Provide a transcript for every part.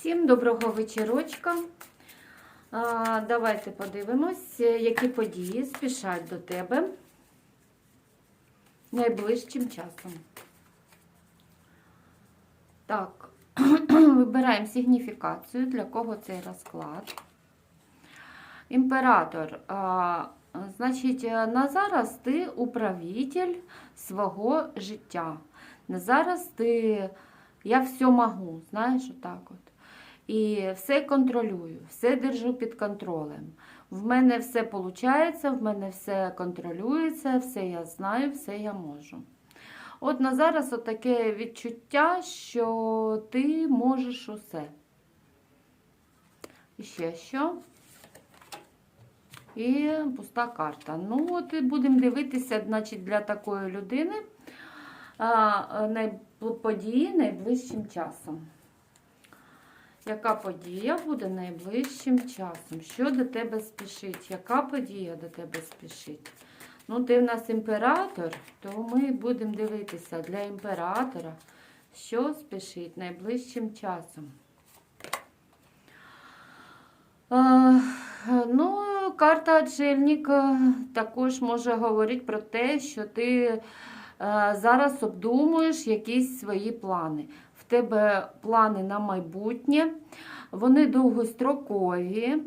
Всім доброго вечірочка. Давайте подивимось, які події спішать до тебе найближчим часом. Так, вибираємо сигніфікацію, для кого цей розклад. Імператор. Значить, на зараз ти управитель свого життя. На зараз ти я все можу, знаєш, отак от. І все контролюю, все держу під контролем. В мене все виходить, в мене все контролюється, все я знаю, все я можу. От на зараз таке відчуття, що ти можеш усе. І ще що? І пуста карта. Ну, от будемо дивитися, значить, для такої людини а, події найближчим часом. Яка подія буде найближчим часом? Що до тебе спішить? Яка подія до тебе спішить? Ну, ти в нас імператор, то ми будемо дивитися для імператора, що спішить найближчим часом. Е, Ну, карта Отшельника також може говорити про те, що ти е, зараз обдумуєш якісь свої плани. Тебе плани на майбутнє, вони довгострокові.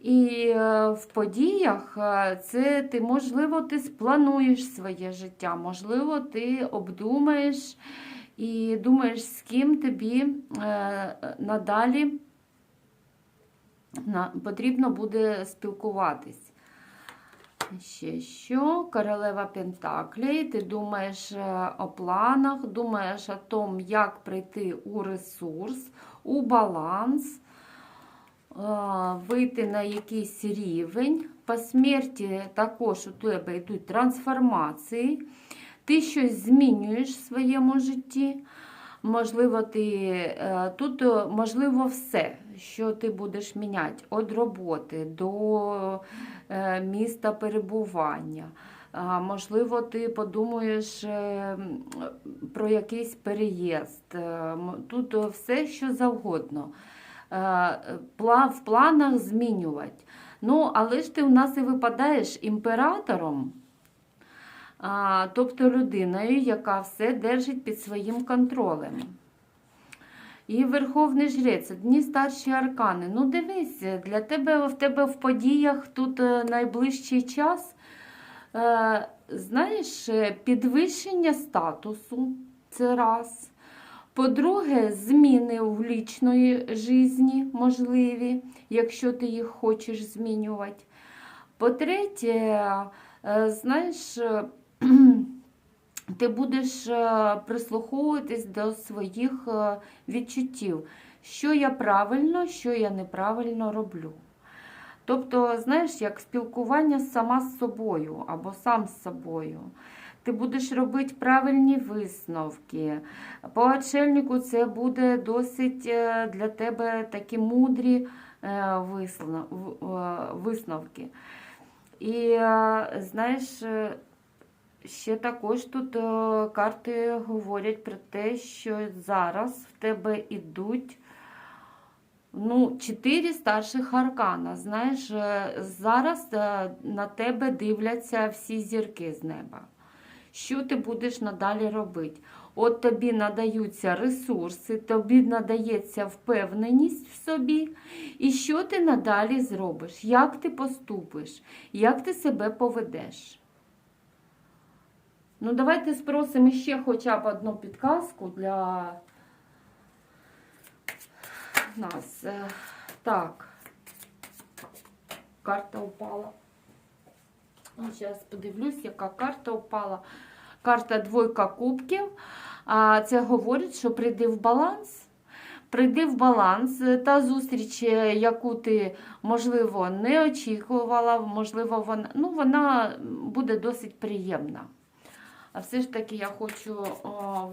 І е, в подіях е, це ти, можливо, ти сплануєш своє життя, можливо, ти обдумаєш і думаєш, з ким тобі е, надалі потрібно буде спілкуватись. Ще що? Королева Пентаклей. Ти думаєш е, о планах, думаєш о том, як прийти у ресурс, у баланс, е, вийти на якийсь рівень. По смерті також у тебе йдуть трансформації. Ти щось змінюєш в своєму житті. Можливо, ти е, тут е, можливо все, що ти будеш міняти від роботи до е, міста перебування. Можливо, ти подумаєш про якийсь переїзд. Тут все, що завгодно. В планах змінювати. Ну, але ж ти у нас і випадаєш імператором. Тобто людиною, яка все держить під своїм контролем. І Верховний Жрець, одні старші аркани. Ну, дивись, для тебе в тебе в подіях тут е, найближчий час. Е, знаєш, е, підвищення статусу це раз. По-друге, зміни в лічної житті можливі, якщо ти їх хочеш змінювати. По-третє, знаєш, ти будеш е, прислуховуватись до своїх е, відчуттів, що я правильно, що я неправильно роблю. Тобто, знаєш, як спілкування сама з собою або сам з собою. Ти будеш робити правильні висновки. По отшельнику це буде досить е, для тебе такі мудрі висновки. І знаєш, ще також тут е, карти говорять про те, що зараз в тебе ідуть ну, чотири старших аркана. Знаєш, е, зараз е, на тебе дивляться всі зірки з неба. Що ти будеш надалі робити? От тобі надаються ресурси, тобі надається впевненість в собі. І що ти надалі зробиш? Як ти поступиш? Як ти себе поведеш? Ну, давайте спросимо ще хоча б одну підказку для нас. Е, Так. Карта упала. Зараз подивлюсь, яка карта упала. Карта двойка кубків. Це говорить, що прийди в баланс. Прийди в баланс. Та зустріч, е, яку ти, можливо, не очікувала, можливо, вона, ну, вона буде досить приємна. А все ж таки я хочу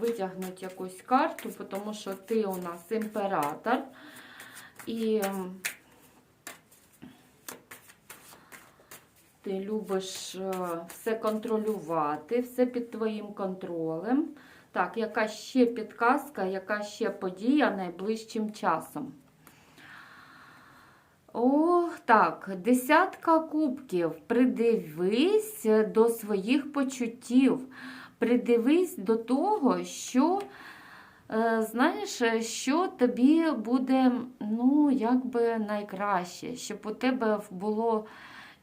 витягнути якусь карту, тому що ти у нас імператор. І ти любиш е, все контролювати, все під твоїм контролем. Так, яка ще підказка, яка ще подія найближчим часом? О, так, десятка кубків. Придивись до своїх почуттів. Придивись до того, що, е, знаєш, що тобі буде, ну, якби найкраще, щоб у тебе було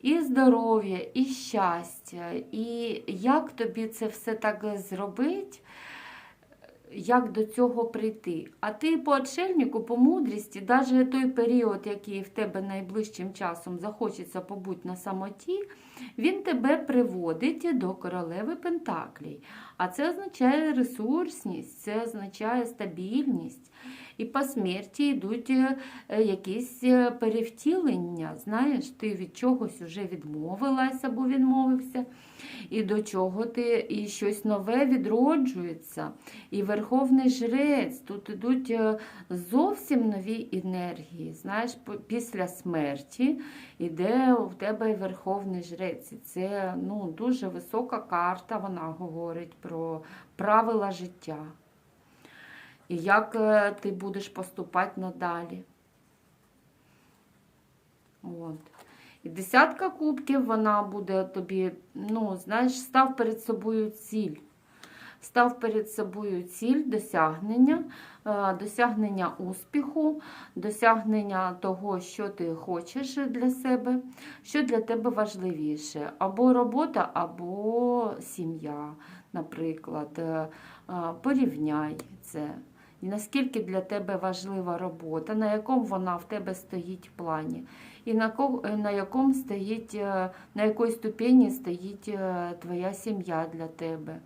і здоров'я, і щастя, і як тобі це все так зробити, як до цього прийти. А ти по отшельнику, по мудрісті, навіть той період, який в тебе найближчим часом захочеться побути на самоті, він тебе приводить до королеви Пентаклій. А це означає ресурсність, це означає стабільність. І по смерті йдуть е, якісь е, перевтілення. Знаєш, ти від чогось вже відмовилась або відмовився, і до чого ти і щось нове відроджується. І Верховний Жрець, тут ідуть е, зовсім нові енергії. Знаєш, після смерті іде у тебе Верховний Жрець. І це ну, дуже висока карта, вона говорить про правила життя. І як е, ти будеш поступати надалі. От. І десятка кубків вона буде тобі, ну, знаєш, став перед собою ціль. Став перед собою ціль досягнення, е, досягнення успіху, досягнення того, що ти хочеш для себе, що для тебе важливіше. Або робота, або сім'я, наприклад. Е, Порівняй це. Наскільки для тебе важлива робота, на якому вона в тебе стоїть в плані, і на, е, на якому стоїть, е, на якій ступені стоїть е, твоя сім'я для тебе.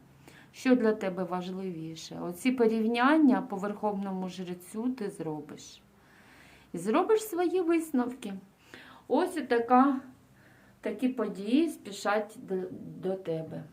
Що для тебе важливіше? Оці порівняння по верховному жрецю ти зробиш. І зробиш свої висновки. Ось така, такі події спішать до тебе.